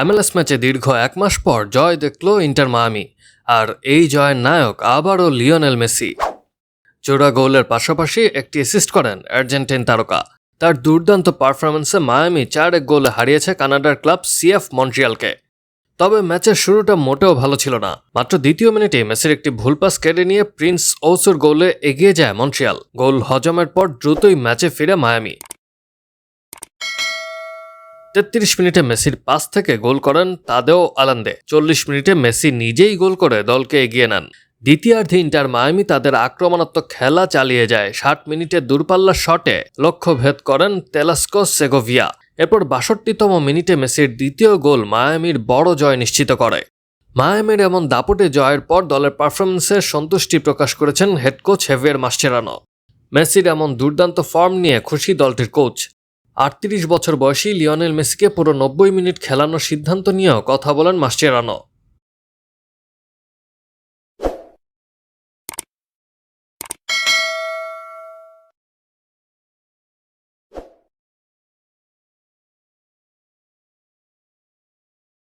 MLS ম্যাচে দীর্ঘ এক মাস পর জয় দেখল ইন্টার মায়ামি, আর এই জয়ের নায়ক আবারও লিওনেল মেসি। জোড়া গোলের পাশাপাশি একটি অ্যাসিস্ট করেন আর্জেন্টিন তারকা। তার দুর্দান্ত পারফরমেন্সে মায়ামি চার এক গোলে হারিয়েছে কানাডার ক্লাব সিএফ মন্ট্রিয়ালকে। তবে ম্যাচের শুরুটা মোটেও ভালো ছিল না। মাত্র দ্বিতীয় মিনিটে মেসির একটি ভুল পাস কেড়ে নিয়ে প্রিন্স ওসুর গোলে এগিয়ে যায় মন্ট্রিয়াল। গোল হজমের পর দ্রুতই ম্যাচে ফিরে মায়ামি। তেত্রিশ মিনিটে মেসির পাস থেকে গোল করেন তাদেও আলান্দে। চল্লিশ মিনিটে মেসি নিজেই গোল করে দলকে এগিয়ে নেন। দ্বিতীয়ার্ধে ইন্টার মায়ামি তাদের আক্রমণাত্মক খেলা চালিয়ে যায়। ষাট মিনিটে দূরপাল্লার শটে লক্ষ্য ভেদ করেন তেলাস্কো সেগোভিয়া। এরপর বাষট্টিতম মিনিটে মেসির দ্বিতীয় গোল মায়ামির বড় জয় নিশ্চিত করে। মায়ামির এমন দাপটে জয়ের পর দলের পারফরমেন্সে সন্তুষ্টি প্রকাশ করেছেন হেড কোচ হেভিয়ার মাস্টেরানো মেসির এমন দুর্দান্ত ফর্ম নিয়ে খুশি দলটির কোচ। আটত্রিশ বছর বয়সী লিওনেল মেসিকে পুরো নব্বই মিনিট খেলানোর সিদ্ধান্ত নিয়েও কথা বলেন মাস্টেরানো।